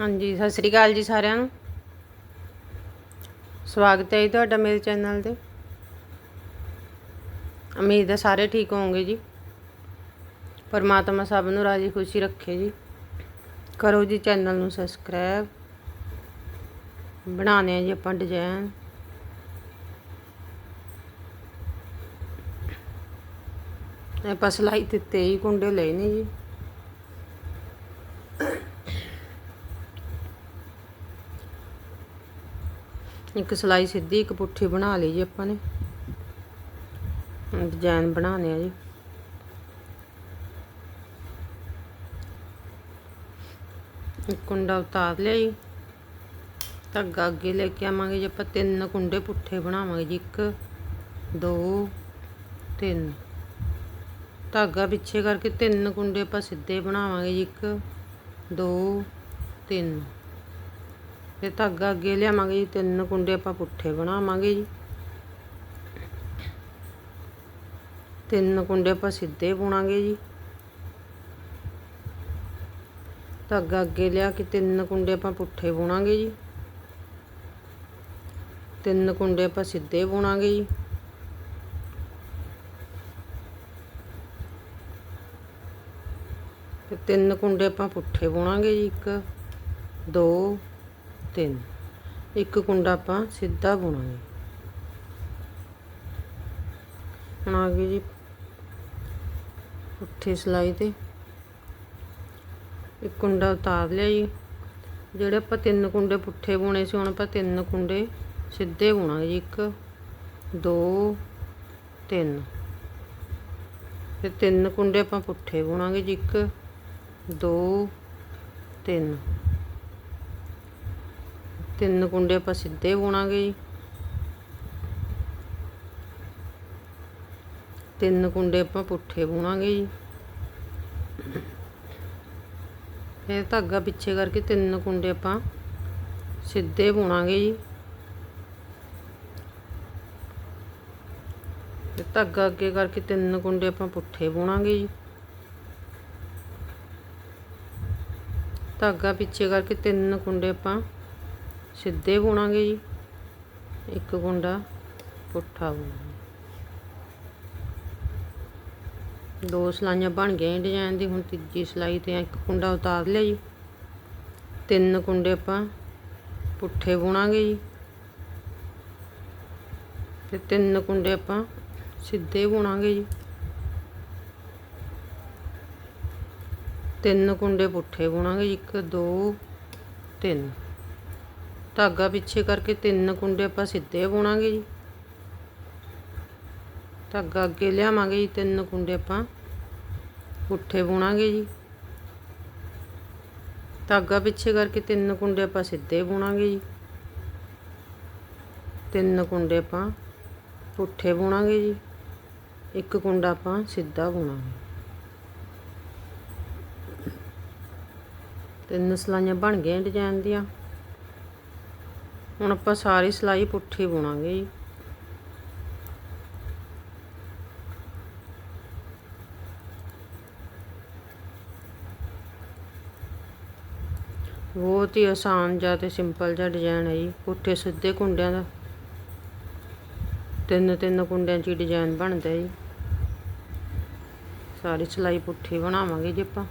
ਹਾਂਜੀ, ਸਤਿ ਸ੍ਰੀ ਅਕਾਲ ਜੀ ਸਾਰਿਆਂ ਨੂੰ। ਸਵਾਗਤ ਹੈ ਜੀ ਤੁਹਾਡਾ ਮੇਰੇ ਚੈਨਲ ਤੇ। ਉਮੀਦ ਹੈ ਸਾਰੇ ਠੀਕ ਹੋਵੋਗੇ ਜੀ। ਪਰਮਾਤਮਾ ਸਭ ਨੂੰ ਰਾਜੀ ਖੁਸ਼ੀ ਰੱਖੇ ਜੀ। ਕਰੋ ਜੀ ਚੈਨਲ ਨੂੰ ਸਬਸਕ੍ਰਾਈਬ। ਬਣਾਉਣੇ ਆ ਜੀ ਆਪਾਂ ਡਿਜ਼ਾਈਨ। ਆਪਾਂ ਸਲਾਈ ਦਿੱਤੇ ਹੀ ਕੁੰਡੇ ਲਏ ਨੇ ਜੀ। ਇੱਕ ਸਲਾਈ ਸਿੱਧੀ, ਇੱਕ ਪੁੱਠੀ ਬਣਾ ਲਈ ਜੀ ਆਪਾਂ ਨੇ। ਡਿਜ਼ਾਈਨ ਬਣਾਉਣੇ ਆ ਜੀ। ਇੱਕ ਕੁੰਡਾ ਉਤਾਰ ਲਿਆ ਜੀ। ਧਾਗਾ ਅੱਗੇ ਲੈ ਕੇ ਆਵਾਂਗੇ ਜੀ ਆਪਾਂ। ਤਿੰਨ ਕੁੰਡੇ ਪੁੱਠੇ ਬਣਾਵਾਂਗੇ ਜੀ। ਇੱਕ, ਦੋ, ਤਿੰਨ। ਧਾਗਾ ਪਿੱਛੇ ਕਰਕੇ ਤਿੰਨ ਕੁੰਡੇ ਆਪਾਂ ਸਿੱਧੇ ਬਣਾਵਾਂਗੇ ਜੀ। ਇੱਕ, ਦੋ, ਤਿੰਨ। ਫਿਰ ਧਾਗਾ ਅੱਗੇ ਲਿਆਵਾਂਗੇ ਜੀ, ਤਿੰਨ ਕੁੰਡੇ ਆਪਾਂ ਪੁੱਠੇ ਬਣਾਵਾਂਗੇ ਜੀ। ਤਿੰਨ ਕੁੰਡੇ ਆਪਾਂ ਸਿੱਧੇ ਬੁਣਾਂਗੇ ਜੀ। ਧਾਗਾ ਅੱਗੇ ਲਿਆ ਕੇ ਤਿੰਨ ਕੁੰਡੇ ਆਪਾਂ ਪੁੱਠੇ ਬੁਣਾਂਗੇ ਜੀ। ਤਿੰਨ ਕੁੰਡੇ ਆਪਾਂ ਸਿੱਧੇ ਬੁਣਾਂਗੇ ਜੀ। ਤਿੰਨ ਕੁੰਡੇ ਆਪਾਂ ਪੁੱਠੇ ਬੁਣਾਂਗੇ ਜੀ, ਇੱਕ, ਦੋ ਤਿੰਨ। ਇੱਕ ਕੁੰਡਾ ਆਪਾਂ ਸਿੱਧਾ ਬੁਣਾਂਗੇ। ਹੁਣ ਆ ਗਈ ਜੀ ਪੁੱਠੀ ਸਲਾਈ ਤੇ। ਇੱਕ ਕੁੰਡਾ ਉਤਾਰ ਲਿਆ ਜੀ। ਜਿਹੜੇ ਆਪਾਂ ਤਿੰਨ ਕੁੰਡੇ ਪੁੱਠੇ ਬੁਣੇ ਸੀ, ਹੁਣ ਆਪਾਂ ਤਿੰਨ ਕੁੰਡੇ ਸਿੱਧੇ ਬੁਣਾਂਗੇ ਜੀ। ਇੱਕ, ਦੋ, ਤਿੰਨ। ਫਿਰ ਤਿੰਨ ਕੁੰਡੇ ਆਪਾਂ ਪੁੱਠੇ ਬੁਣਾਂਗੇ ਜੀ। ਇੱਕ, ਦੋ, ਤਿੰਨ। ਤਿੰਨ ਕੁੰਡੇ ਆਪਾਂ ਸਿੱਧੇ ਬੁਣਾਂਗੇ ਜੀ। ਤਿੰਨ ਕੁੰਡੇ ਆਪਾਂ ਪੁੱਠੇ ਬੁਣਾਂਗੇ ਜੀ। ਫਿਰ ਧਾਗਾ ਪਿੱਛੇ ਕਰਕੇ ਤਿੰਨ ਕੁੰਡੇ ਆਪਾਂ ਸਿੱਧੇ ਬੁਣਾਂਗੇ ਜੀ। ਤੇ ਧਾਗਾ ਅੱਗੇ ਕਰਕੇ ਤਿੰਨ ਕੁੰਡੇ ਆਪਾਂ ਪੁੱਠੇ ਬੁਣਾਂਗੇ ਜੀ। ਧਾਗਾ ਪਿੱਛੇ ਕਰਕੇ ਤਿੰਨ ਕੁੰਡੇ ਆਪਾਂ ਸਿੱਧੇ ਬੁਣਾਂਗੇ ਜੀ। ਇੱਕ ਕੁੰਡਾ ਪੁੱਠਾ ਬੁਣਾਂਗੇ ਦੋ ਸਲਾਈਆਂ ਬਣ ਗਈਆਂ ਡਿਜ਼ਾਈਨ ਦੀ, ਹੁਣ ਤੀਜੀ ਸਲਾਈ ਤੇ ਇੱਕ ਕੁੰਡਾ ਉਤਾਰ ਲਿਆ ਜੀ। ਤਿੰਨ ਕੁੰਡੇ ਆਪਾਂ ਪੁੱਠੇ ਬੁਣਾਂਗੇ ਜੀ। ਤੇ ਤਿੰਨ ਕੁੰਡੇ ਆਪਾਂ ਸਿੱਧੇ ਬੁਣਾਂਗੇ ਜੀ। ਤਿੰਨ ਕੁੰਡੇ ਪੁੱਠੇ ਬੁਣਾਂਗੇ ਜੀ, ਇੱਕ, ਦੋ, ਤਿੰਨ। ਧਾਗਾ ਪਿੱਛੇ ਕਰਕੇ ਤਿੰਨ ਕੁੰਡੇ ਆਪਾਂ ਸਿੱਧੇ ਬੁਣਾਂਗੇ ਜੀ। ਧਾਗਾ ਅੱਗੇ ਲਿਆਵਾਂਗੇ ਜੀ, ਤਿੰਨ ਕੁੰਡੇ ਆਪਾਂ ਪੁੱਠੇ ਬੁਣਾਂਗੇ ਜੀ। ਧਾਗਾ ਪਿੱਛੇ ਕਰਕੇ ਤਿੰਨ ਕੁੰਡੇ ਆਪਾਂ ਸਿੱਧੇ ਬੁਣਾਂਗੇ ਜੀ। ਤਿੰਨ ਕੁੰਡੇ ਆਪਾਂ ਪੁੱਠੇ ਬੁਣਾਂਗੇ ਜੀ। ਇੱਕ ਕੁੰਡਾ ਆਪਾਂ ਸਿੱਧਾ ਬੁਣਾਂਗੇ। ਤਿੰਨ ਸਲਾਈਆਂ ਬਣ ਗਈਆਂ ਡਿਜ਼ਾਈਨ ਦੀਆਂ। ਹੁਣ ਆਪਾਂ ਸਾਰੀ ਸਲਾਈ ਪੁੱਠੀ ਬੁਣਾਂਗੇ ਜੀ। ਬਹੁਤ ਹੀ ਆਸਾਨ ਜਿਹਾ ਤੇ ਸਿੰਪਲ ਜਿਹਾ ਡਿਜ਼ਾਈਨ ਹੈ ਜੀ। ਪੁੱਠੇ ਸਿੱਧੇ ਕੁੰਡਿਆਂ ਦਾ। ਤਿੰਨ ਤਿੰਨ ਕੁੰਡਿਆਂ 'ਚ ਡਿਜ਼ਾਈਨ ਬਣਦਾ ਜੀ। ਸਾਰੀ ਸਲਾਈ ਪੁੱਠੀ ਬਣਾਵਾਂਗੇ ਜੀ ਆਪਾਂ।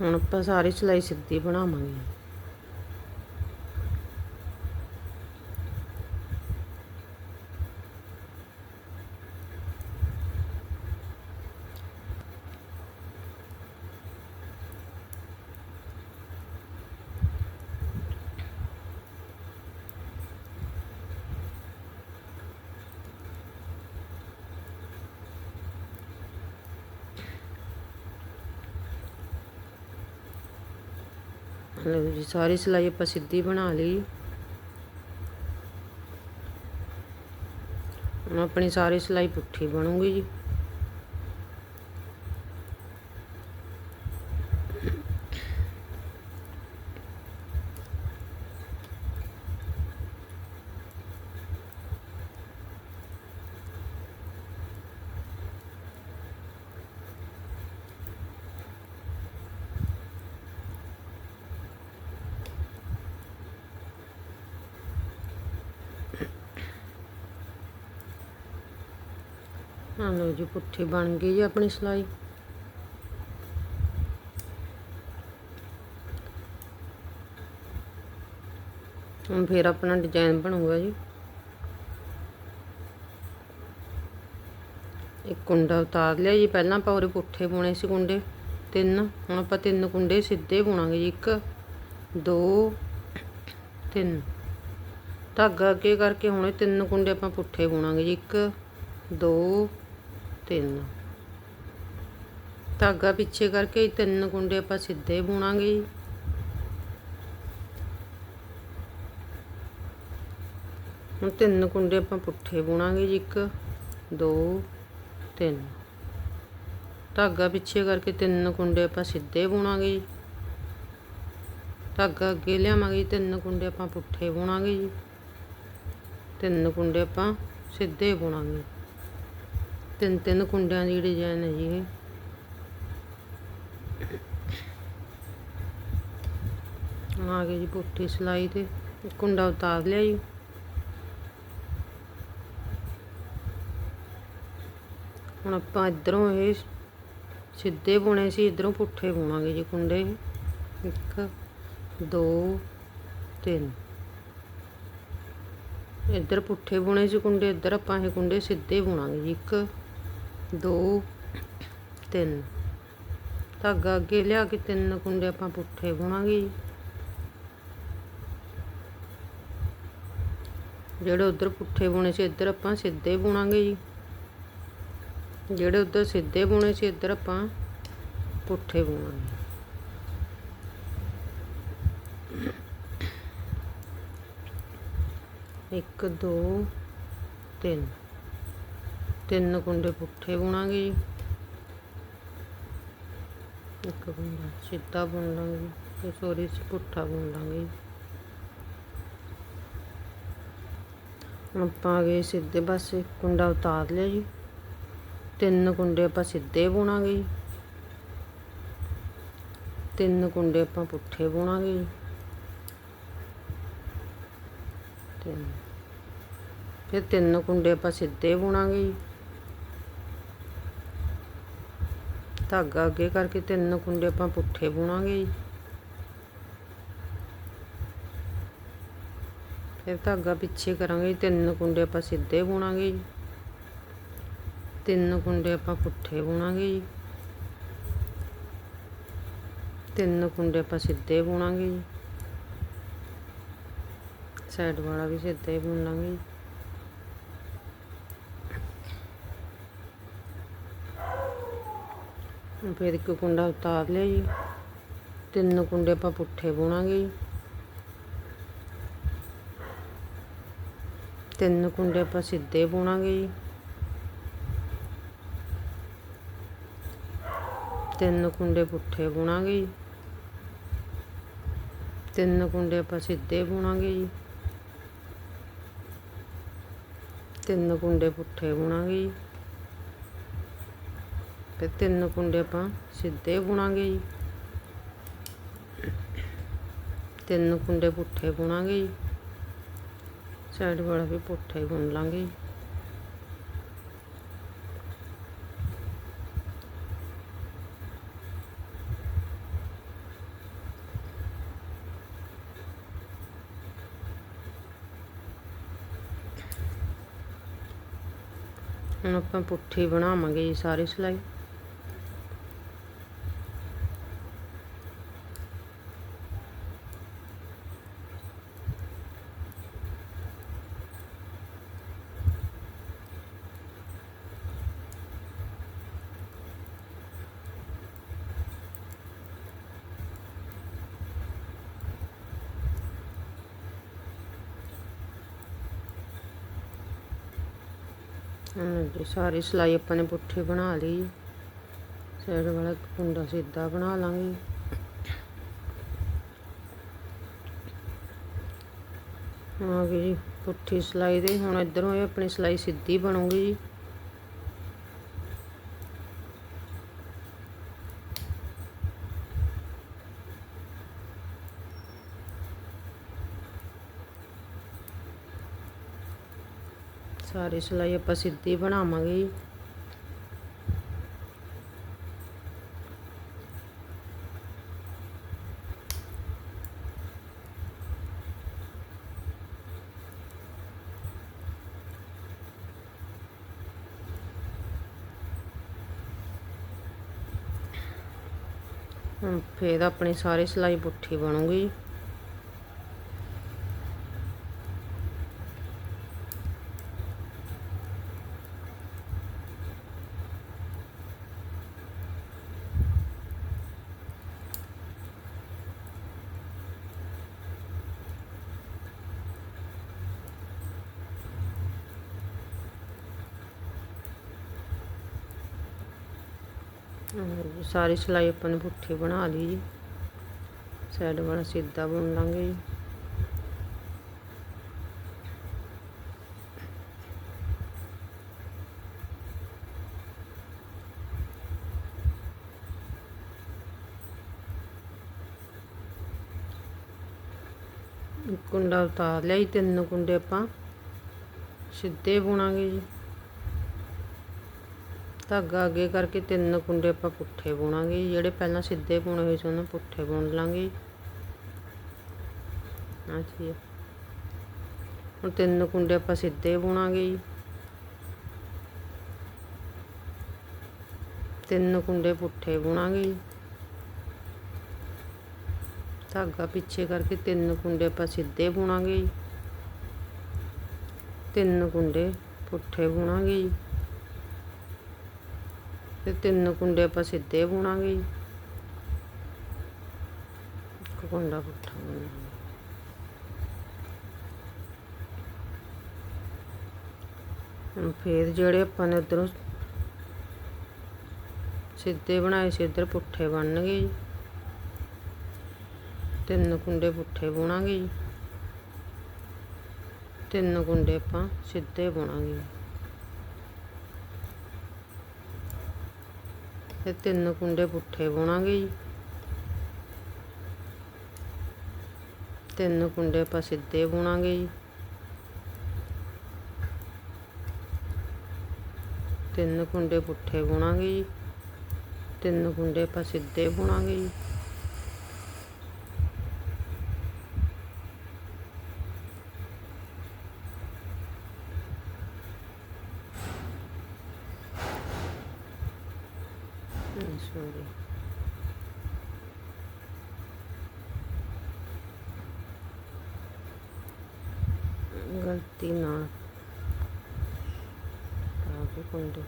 ਹੁਣ ਆਪਾਂ ਸਾਰੀ ਸਿਲਾਈ ਸਿੱਧੀ ਬਣਾਵਾਂਗੇ। ਲਓ ਜੀ, ਸਾਰੀ ਸਿਲਾਈ ਆਪਾਂ ਸਿੱਧੀ ਬਣਾ ਲਈ। ਹੁਣ ਆਪਣੀ ਸਾਰੀ ਸਿਲਾਈ ਪੁੱਠੀ ਬਣੂਗੀ ਜੀ। ਹਾਂ ਲਓ ਜੀ, ਪੁੱਠੀ ਬਣ ਗਈ ਜੀ ਆਪਣੀ ਸਿਲਾਈ। ਹੁਣ ਫਿਰ ਆਪਣਾ ਡਿਜ਼ਾਈਨ ਬਣੂਗਾ ਜੀ। ਇੱਕ ਕੁੰਡਾ ਉਤਾਰ ਲਿਆ ਜੀ, ਪਹਿਲਾਂ ਆਪਾਂ ਉਹਦੇ ਪੁੱਠੇ ਬੁਣੇ ਸੀ ਕੁੰਡੇ, ਤਿੰਨ। ਹੁਣ ਆਪਾਂ ਤਿੰਨ ਕੁੰਡੇ ਸਿੱਧੇ ਬੁਣਾਂਗੇ ਜੀ, ਇੱਕ, ਦੋ, ਤਿੰਨ। ਧਾਗਾ ਅੱਗੇ ਕਰਕੇ ਹੁਣੇ ਤਿੰਨ ਕੁੰਡੇ ਆਪਾਂ ਪੁੱਠੇ ਬੁਣਾਂਗੇ ਜੀ, ਇੱਕ, ਦੋ ਤਿੰਨ ਧਾਗਾ ਪਿੱਛੇ ਕਰਕੇ ਹੀ ਤਿੰਨ ਕੁੰਡੇ ਆਪਾਂ ਸਿੱਧੇ ਬੁਣਾਂਗੇ ਜੀ। ਹੁਣ ਤਿੰਨ ਕੁੰਡੇ ਆਪਾਂ ਪੁੱਠੇ ਬੁਣਾਂਗੇ ਜੀ ਇੱਕ ਦੋ ਤਿੰਨ। ਧਾਗਾ ਪਿੱਛੇ ਕਰਕੇ ਤਿੰਨ ਕੁੰਡੇ ਆਪਾਂ ਸਿੱਧੇ ਬੁਣਾਂਗੇ ਜੀ। ਧਾਗਾ ਅੱਗੇ ਲਿਆਵਾਂਗੇ ਜੀ, ਤਿੰਨ ਕੁੰਡੇ ਆਪਾਂ ਪੁੱਠੇ ਬੁਣਾਂਗੇ ਜੀ। ਤਿੰਨ ਕੁੰਡੇ ਆਪਾਂ ਸਿੱਧੇ ਬੁਣਾਂਗੇ। ਤਿੰਨ ਤਿੰਨ ਕੁੰਡਿਆਂ ਦੀ ਡਿਜ਼ਾਈਨ ਹੈ ਜੀ ਇਹ। ਆ ਗਏ ਜੀ ਪੁੱਠੀ ਸਿਲਾਈ ਤੇ ਕੁੰਡਾ ਉਤਾਰ ਲਿਆ ਜੀ। ਹੁਣ ਆਪਾਂ ਇਧਰੋਂ ਇਹ ਸਿੱਧੇ ਬੁਣੇ ਸੀ, ਇਧਰੋਂ ਪੁੱਠੇ ਬੁਣਾਂਗੇ ਜੀ ਕੁੰਡੇ। ਇੱਕ, ਦੋ, ਤਿੰਨ। ਇੱਧਰ ਪੁੱਠੇ ਬੁਣੇ ਸੀ ਕੁੰਡੇ, ਇੱਧਰ ਆਪਾਂ ਇਹ ਕੁੰਡੇ ਸਿੱਧੇ ਬੁਣਾਂਗੇ ਜੀ। ਇੱਕ ਦੋ, ਤਿੰਨ। ਧਾਗਾ ਅੱਗੇ ਲਿਆ ਕੇ ਤਿੰਨ ਕੁੰਡੇ ਆਪਾਂ ਪੁੱਠੇ ਬੁਣਾਂਗੇ ਜੀ। ਜਿਹੜੇ ਉਧਰ ਪੁੱਠੇ ਬੁਣੇ ਸੀ, ਇੱਧਰ ਆਪਾਂ ਸਿੱਧੇ ਬੁਣਾਂਗੇ ਜੀ। ਜਿਹੜੇ ਉਧਰ ਸਿੱਧੇ ਬੁਣੇ ਸੀ, ਇੱਧਰ ਆਪਾਂ ਪੁੱਠੇ ਬੁਣਾਂਗੇ। ਇੱਕ, ਦੋ, ਤਿੰਨ। ਤਿੰਨ ਕੁੰਡੇ ਪੁੱਠੇ ਬੁਣਾਂਗੇ ਜੀ। ਇੱਕ ਕੁੰਡਾ ਸਿੱਧਾ ਬੁਣ ਲਾਂਗੇ ਤੇ ਸੋਰੀ ਪੁੱਠਾ ਬੁਣ ਲਾਂਗੇ ਹੁਣ ਆਪਾਂ ਗਏ ਸਿੱਧੇ ਪਾਸੇ, ਕੁੰਡਾ ਉਤਾਰ ਲਿਆ ਜੀ। ਤਿੰਨ ਕੁੰਡੇ ਆਪਾਂ ਸਿੱਧੇ ਬੁਣਾਂਗੇ ਜੀ। ਤਿੰਨ ਕੁੰਡੇ ਆਪਾਂ ਪੁੱਠੇ ਬੁਣਾਂਗੇ ਜੀ। ਤਿੰਨ। ਫਿਰ ਤਿੰਨ ਕੁੰਡੇ ਆਪਾਂ ਸਿੱਧੇ ਬੁਣਾਂਗੇ ਜੀ। ਧਾਗਾ ਅੱਗੇ ਕਰਕੇ ਤਿੰਨ ਕੁੰਡੇ ਆਪਾਂ ਪੁੱਠੇ ਬੁਣਾਂਗੇ ਜੀ। ਫਿਰ ਧਾਗਾ ਪਿੱਛੇ ਕਰਾਂਗੇ ਜੀ, ਤਿੰਨ ਕੁੰਡੇ ਆਪਾਂ ਸਿੱਧੇ ਬੁਣਾਂਗੇ ਜੀ। ਤਿੰਨ ਕੁੰਡੇ ਆਪਾਂ ਪੁੱਠੇ ਬੁਣਾਂਗੇ ਜੀ। ਤਿੰਨ ਕੁੰਡੇ ਆਪਾਂ ਸਿੱਧੇ ਬੁਣਾਂਗੇ ਜੀ। ਸਾਈਡ ਵਾਲਾ ਵੀ ਸਿੱਧਾ ਹੀ ਬੁਣ ਲਾਂਗੇ ਜੀ। ਫਿਰ ਇੱਕ ਕੁੰਡਾ ਉਤਾਰ ਲਿਆ ਜੀ। ਤਿੰਨ ਕੁੰਡੇ ਆਪਾਂ ਪੁੱਠੇ ਬੁਣਾਂਗੇ ਜੀ। ਤਿੰਨ ਕੁੰਡੇ ਆਪਾਂ ਸਿੱਧੇ ਬੁਣਾਂਗੇ ਜੀ। ਤਿੰਨ ਕੁੰਡੇ ਪੁੱਠੇ ਬੁਣਾਂਗੇ ਜੀ। ਤਿੰਨ ਕੁੰਡੇ ਆਪਾਂ ਸਿੱਧੇ ਬੁਣਾਂਗੇ ਜੀ। ਤਿੰਨ ਕੁੰਡੇ ਪੁੱਠੇ ਬੁਣਾਂਗੇ ਜੀ। ਤੇ ਤਿੰਨ ਕੁੰਡੇ ਆਪਾਂ ਸਿੱਧੇ ਬੁਣਾਂਗੇ ਜੀ। ਤਿੰਨ ਕੁੰਡੇ ਪੁੱਠੇ ਬੁਣਾਂਗੇ ਜੀ। ਸਾਈਡ ਵਾਲਾ ਵੀ ਪੁੱਠਾ ਹੀ ਬੁਣ ਲਾਂਗੇ ਜੀ। ਹੁਣ ਆਪਾਂ ਪੁੱਠੀ ਬਣਾਵਾਂਗੇ ਜੀ ਸਾਰੀ ਸਿਲਾਈ। ਜੀ ਸਾਰੀ ਸਿਲਾਈ ਆਪਾਂ ਨੇ ਪੁੱਠੀ ਬਣਾ ਲਈ। ਸਾਈਡ ਵਾਲਾ ਕੁੰਡਾ ਸਿੱਧਾ ਬਣਾ ਲਾਂਗੇ। ਆ ਜੀ, ਪੁੱਠੀ ਸਿਲਾਈ ਦੇ। ਹੁਣ ਇਧਰੋਂ ਇਹ ਆਪਣੀ ਸਿਲਾਈ ਸਿੱਧੀ ਬਣੂਗੀ ਜੀ। ਸਾਰੀ ਸਿਲਾਈ ਆਪਾਂ ਸਿੱਧੀ ਬਣਾਵਾਂਗੇ ਹੁਣ ਫੇਰ ਆਪਣੀ ਸਾਰੀ ਸਿਲਾਈ ਪੁੱਠੀ ਬਣੂਗੀ। ਸਾਰੀ ਸਿਲਾਈ ਆਪਾਂ ਨੇ ਪੁੱਠੀ ਬਣਾ ਲਈ ਜੀ। ਸਾਈਡ ਵਾਲਾ ਸਿੱਧਾ ਬੁਣ ਲਾਂਗੇ ਜੀ। ਕੁੰਡਾ ਉਤਾਰ ਲਿਆ ਜੀ, ਤਿੰਨ ਕੁੰਡੇ ਆਪਾਂ ਸਿੱਧੇ ਬੁਣਾਂਗੇ ਜੀ। ਧਾਗਾ ਅੱਗੇ ਕਰਕੇ ਤਿੰਨ ਕੁੰਡੇ ਆਪਾਂ ਪੁੱਠੇ ਬੁਣਾਂਗੇ ਜੀ। ਜਿਹੜੇ ਪਹਿਲਾਂ ਸਿੱਧੇ ਬੁਣੇ ਹੋਏ ਸੀ, ਉਹਨਾਂ ਪੁੱਠੇ ਬੁਣ ਲਾਂਗੇ ਜੀ। ਆਹ ਜੀ। ਹੁਣ ਤਿੰਨ ਕੁੰਡੇ ਆਪਾਂ ਸਿੱਧੇ ਬੁਣਾਂਗੇ ਜੀ। ਤਿੰਨ ਕੁੰਡੇ ਪੁੱਠੇ ਬੁਣਾਂਗੇ ਜੀ। ਧਾਗਾ ਪਿੱਛੇ ਕਰਕੇ ਤਿੰਨ ਕੁੰਡੇ ਆਪਾਂ ਸਿੱਧੇ ਬੁਣਾਂਗੇ ਜੀ। ਤਿੰਨ ਕੁੰਡੇ ਪੁੱਠੇ ਬੁਣਾਂਗੇ ਜੀ। ਤੇ ਤਿੰਨ ਕੁੰਡੇ ਆਪਾਂ ਸਿੱਧੇ ਬੁਣਾਂਗੇ ਜੀ। ਇੱਕ ਕੁੰਡਾ ਪੁੱਠਾ। ਬੁਣਾਂਗੇ ਫਿਰ ਜਿਹੜੇ ਆਪਾਂ ਨੇ ਉਧਰੋਂ ਸਿੱਧੇ ਬਣਾਏ ਸੀ ਇੱਧਰ ਪੁੱਠੇ ਬਣਨਗੇ ਜੀ। ਤਿੰਨ ਕੁੰਡੇ ਪੁੱਠੇ ਬੁਣਾਂਗੇ ਜੀ। ਤਿੰਨ ਕੁੰਡੇ ਆਪਾਂ ਸਿੱਧੇ ਬੁਣਾਂਗੇ ਜੀ ਤੇ ਤਿੰਨ ਕੁੰਡੇ ਪੁੱਠੇ ਬੁਣਾਂਗੇ ਜੀ। ਤਿੰਨ ਕੁੰਡੇ ਆਪਾਂ ਸਿੱਧੇ ਬੁਣਾਂਗੇ ਜੀ। ਤਿੰਨ ਕੁੰਡੇ ਪੁੱਠੇ ਬੁਣਾਂਗੇ ਜੀ। ਤਿੰਨ ਕੁੰਡੇ ਆਪਾਂ ਸਿੱਧੇ ਬੁਣਾਂਗੇ ਜੀ ਸੋਰੀ ਗਲਤੀ ਨਾਲ ਆ ਗਏ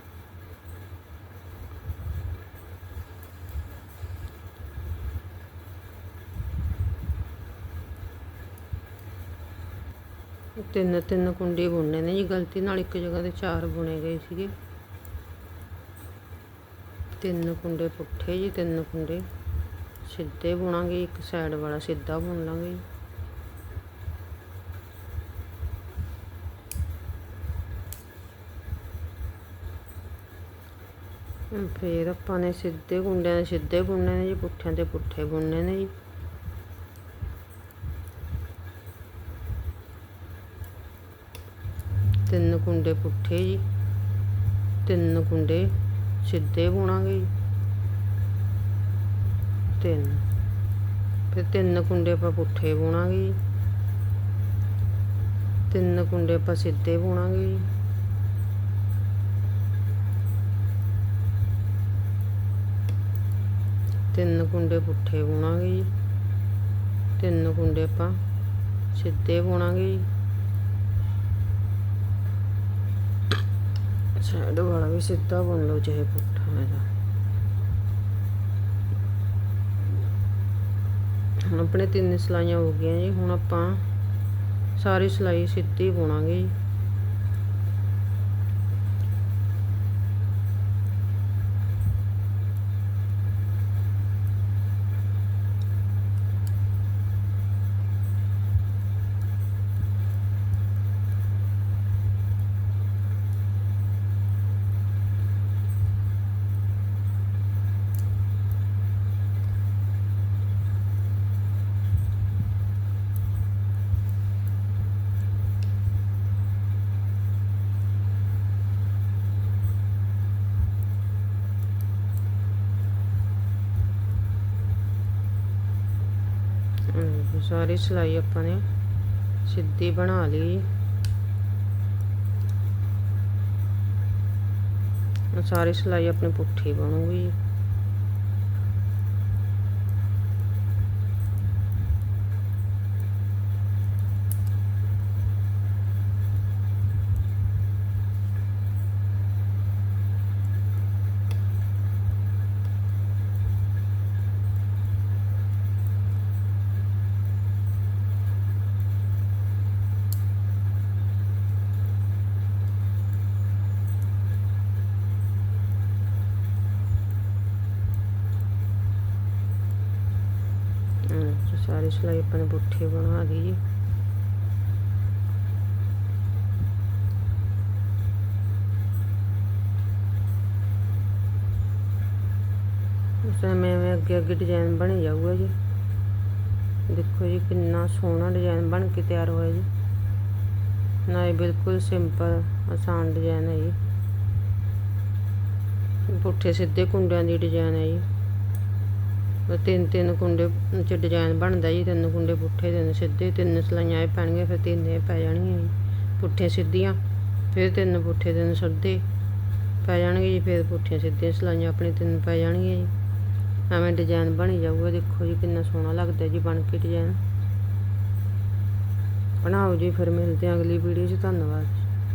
ਤਿੰਨ ਤਿੰਨ ਕੁੰਡੇ ਬੁਣਨੇ ਨੇ ਜੀ, ਗਲਤੀ ਨਾਲ ਇੱਕ ਜਗ੍ਹਾ ਤੇ ਚਾਰ ਬੁਣੇ ਗਏ ਸੀਗੇ। ਤਿੰਨ ਕੁੰਡੇ ਪੁੱਠੇ ਜੀ, ਤਿੰਨ ਕੁੰਡੇ ਸਿੱਧੇ ਬੁਣਾਂਗੇ, ਇੱਕ ਸਾਈਡ ਵਾਲਾ ਸਿੱਧਾ ਬੁਣ ਲਾਂਗੇ। ਫੇਰ ਆਪਾਂ ਨੇ ਸਿੱਧੇ ਕੁੰਡਿਆਂ ਦੇ, ਸਿੱਧੇ ਬੁਣਨੇ ਨੇ ਜੀ ਪੁੱਠਿਆਂ ਦੇ ਪੁੱਠੇ ਬੁਣਨੇ ਨੇ ਜੀ। ਤਿੰਨ ਕੁੰਡੇ ਪੁੱਠੇ ਜੀ, ਤਿੰਨ ਕੁੰਡੇ ਸਿੱਧੇ ਬੁਣਾਂਗੇ ਜੀ। ਤਿੰਨ, ਫਿਰ ਤਿੰਨ ਕੁੰਡੇ ਆਪਾਂ ਪੁੱਠੇ ਬੁਣਾਂਗੇ ਜੀ। ਤਿੰਨ ਕੁੰਡੇ ਆਪਾਂ ਸਿੱਧੇ ਬੁਣਾਂਗੇ ਜੀ। ਤਿੰਨ ਕੁੰਡੇ ਪੁੱਠੇ ਬੁਣਾਂਗੇ ਜੀ। ਤਿੰਨ ਕੁੰਡੇ ਆਪਾਂ ਸਿੱਧੇ ਬੁਣਾਂਗੇ ਜੀ। ਸਾਈਡ ਵਾਲਾ ਵੀ ਸਿੱਧਾ ਬੁਣ ਲਓ ਚਾਹੇ ਪੁੱਠਾ ਹੈਗਾ ਹੁਣ ਆਪਣੇ ਤਿੰਨ ਸਲਾਈਆਂ ਹੋ ਗਈਆਂ ਜੀ। ਹੁਣ ਆਪਾਂ ਸਾਰੀ ਸਲਾਈ ਸਿੱਧੀ ਬੁਣਾਂਗੇ ਜੀ। ਸਾਰੀ ਸਿਲਾਈ ਆਪਾਂ ਨੇ ਸਿੱਧੀ ਬਣਾ ਲਈ। ਹੁਣ ਸਾਰੀ ਸਿਲਾਈ ਆਪਣੀ ਪੁੱਠੀ ਬਣੂਗੀ। ਸਾਰੀ ਸਿਲਾਈ ਆਪਾਂ ਨੇ ਪੁੱਠੀ ਬਣਾ ਲਈ ਜੀ। ਉਸ ਐਵੇਂ ਐਵੇਂ ਅੱਗੇ ਅੱਗੇ ਡਿਜ਼ਾਈਨ ਬਣੀ ਜਾਊਗਾ ਜੀ। ਦੇਖੋ ਜੀ ਕਿੰਨਾ ਸੋਹਣਾ ਡਿਜ਼ਾਈਨ ਬਣ ਕੇ ਤਿਆਰ ਹੋਇਆ ਜੀ। ਨਾ ਇਹ ਬਿਲਕੁਲ ਸਿੰਪਲ ਆਸਾਨ ਡਿਜ਼ਾਈਨ ਹੈ ਜੀ। ਪੁੱਠੇ ਸਿੱਧੇ ਕੁੰਡਿਆਂ ਦੀ ਡਿਜ਼ਾਈਨ ਹੈ ਜੀ। ਤਿੰਨ ਤਿੰਨ ਕੁੰਡੇ ਚ ਡਿਜ਼ਾਈਨ ਬਣਦਾ ਜੀ, ਤਿੰਨ ਕੁੰਡੇ ਪੁੱਠੇ, ਤਿੰਨ ਸਿੱਧੇ, ਤਿੰਨ ਸਲਾਈਆਂ ਇਹ ਪੈਣਗੀਆਂ, ਫਿਰ ਤਿੰਨ ਇਹ ਪੈ ਜਾਣਗੀਆਂ ਜੀ। ਪੁੱਠੇ ਸਿੱਧੀਆਂ, ਫਿਰ ਤਿੰਨ ਪੁੱਠੇ, ਤਿੰਨ ਸਿੱਧੇ ਪੈ ਜਾਣਗੇ ਜੀ, ਫਿਰ ਪੁੱਠੀਆਂ ਸਿੱਧੀਆਂ ਸਲਾਈਆਂ ਆਪਣੇ ਤਿੰਨ ਪੈ ਜਾਣਗੀਆਂ ਜੀ। ਐਵੇਂ ਡਿਜ਼ਾਈਨ ਬਣੀ ਜਾਊਗਾ, ਦੇਖੋ ਜੀ ਕਿੰਨਾ ਸੋਹਣਾ ਲੱਗਦਾ ਜੀ ਬਣ ਕੇ ਡਿਜ਼ਾਈਨ ਬਣਾਓ ਜੀ, ਫਿਰ ਮਿਲਦੇ ਹਾਂ ਅਗਲੀ ਵੀਡੀਓ 'ਚ, ਧੰਨਵਾਦ।